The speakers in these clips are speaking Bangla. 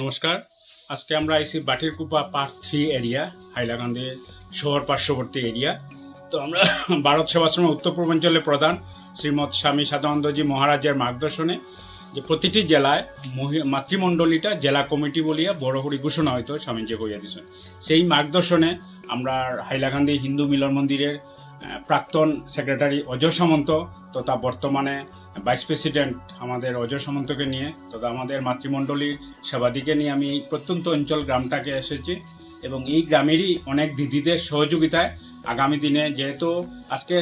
নমস্কার। আজকে আমরা আইসি Batirkupa part three area, Hailakandi শহর পার্শ্ববর্তী এরিয়া। তো আমরা ভারত সেবাশ্রমের উত্তর পূর্বাঞ্চলের প্রধান শ্রীমৎ স্বামী সাদানন্দজি মহারাজের মার্গদর্শনে যে প্রতিটি জেলায় মাতৃমণ্ডলীটা জেলা কমিটি বলিয়া বড় করে ঘোষণা হয়তো স্বামীজি হইয়া দিয়েছেন সেই মার্গদর্শনে আমরা হাইলাকান্দি হিন্দু মিলন মন্দিরের প্রাক্তন সেক্রেটারি অজয় সামন্ত, তথা বর্তমানে ভাইস প্রেসিডেন্ট আমাদের অজয় সামন্তকে নিয়ে, তথা আমাদের মাতৃমণ্ডলীর সেবাদিকে নিয়ে আমি প্রত্যন্ত অঞ্চল গ্রামটাকে এসেছি এবং এই গ্রামেরই অনেক দিদিদের সহযোগিতায় আগামী দিনে যেহেতু আজকে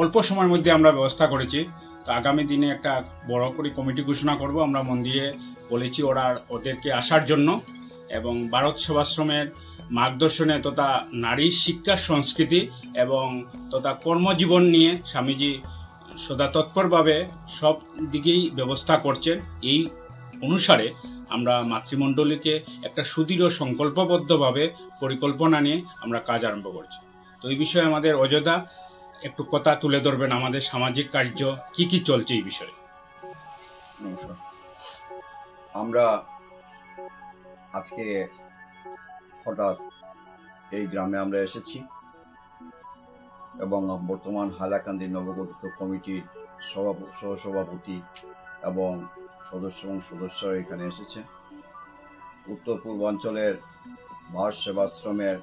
অল্প সময়ের মধ্যে আমরা ব্যবস্থা করেছি, তো আগামী দিনে একটা বড় করে কমিটি ঘোষণা করব। আমরা মন্দিরে বলেছি ওরা ওদেরকে আসার জন্য। এবং ভারত সেবাশ্রমের মার্গদর্শনে তথা নারী শিক্ষা সংস্কৃতি এবং তথা কর্মজীবন নিয়ে স্বামীজি সদা তৎপরভাবে সব দিকেই ব্যবস্থা করছেন। এই অনুসারে আমরা মাতৃমণ্ডলীকে একটা সুদৃঢ় সংকল্পবদ্ধভাবে পরিকল্পনা নিয়ে আমরা কাজ আরম্ভ করছি। তো এই বিষয়ে আমাদের অযোধ্যা একটু কথা তুলে ধরবেন আমাদের সামাজিক কার্য, কি কি চলছে এই বিষয়ে? নমস্কার। আমরা আজকে হঠাৎ এই গ্রামে আমরা এসেছি এবং বর্তমান হাইলাকান্দি নবগঠিত কমিটির সভাপ- সহসভাপতি এবং সদস্য এবং সদস্যরা এখানে এসেছে। উত্তর পূর্বাঞ্চলের ভারত সেবাশ্রমের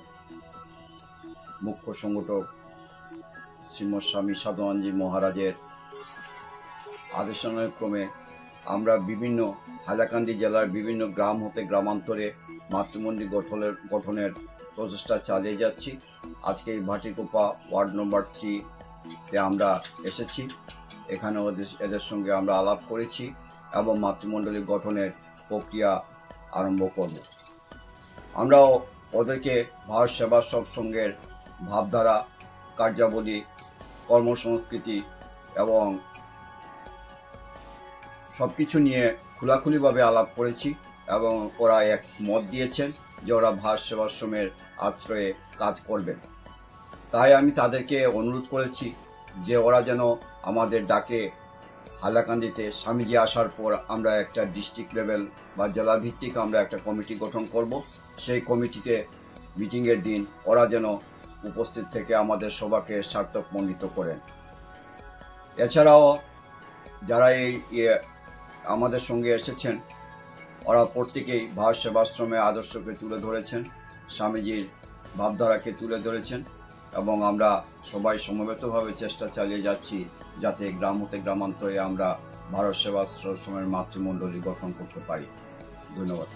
মুখ্য সংগঠক শ্রীমৎ স্বামী সাধুয়ানজি মহারাজের আদেশানুক্রমে ক্রমে আমরা বিভিন্ন হাইলাকান্দি জেলার বিভিন্ন গ্রাম হতে গ্রামান্তরে মাতৃমন্দির গঠনের গঠনের প্রচেষ্টা চালিয়ে যাচ্ছি। আজকে এই ভাটিকোপা ওয়ার্ড নম্বর থ্রিতে আমরা এসেছি। এখানে ওদের এদের সঙ্গে আমরা আলাপ করেছি এবং মাতৃমণ্ডলী গঠনের প্রক্রিয়া আরম্ভ করব। আমরা ওদেরকে ভারত সেবাশ্রম সঙ্গের ভাবধারা, কার্যাবলী, কর্মসংস্কৃতি এবং সব কিছু নিয়ে খোলাখুলিভাবে আলাপ করেছি এবং ওরা এক মত দিয়েছেন যে ওরা ভারত সেবাশ্রমের আশ্রয়ে কাজ করবেন তাই আমি তাদেরকে অনুরোধ করেছি যে ওরা যেন আমাদের ডাকে হালাকান্দিতে স্বামীজি আসার পর আমরা একটা ডিস্ট্রিক্ট লেভেল বা জেলা ভিত্তিক আমরা একটা কমিটি গঠন করব। সেই কমিটিতে মিটিংয়ের দিন ওরা যেন উপস্থিত থেকে আমাদের সবাকে সার্থক মণ্ডিত করেন। এছাড়াও যারা এই ইয়ে আমাদের সঙ্গে এসেছেন। ওরা প্রত্যেকেই ভারত সেবাশ্রমে আদর্শকে তুলে ধরেছেন, স্বামীজির ভাবধারাকে তুলে ধরেছেন এবং আমরা সবাই সমবেতভাবে চেষ্টা চালিয়ে যাচ্ছি যাতে গ্রাম হতে গ্রামান্তরে আমরা ভারত সেবাশ্রমের মাতৃমণ্ডলী গঠন করতে পারি। ধন্যবাদ।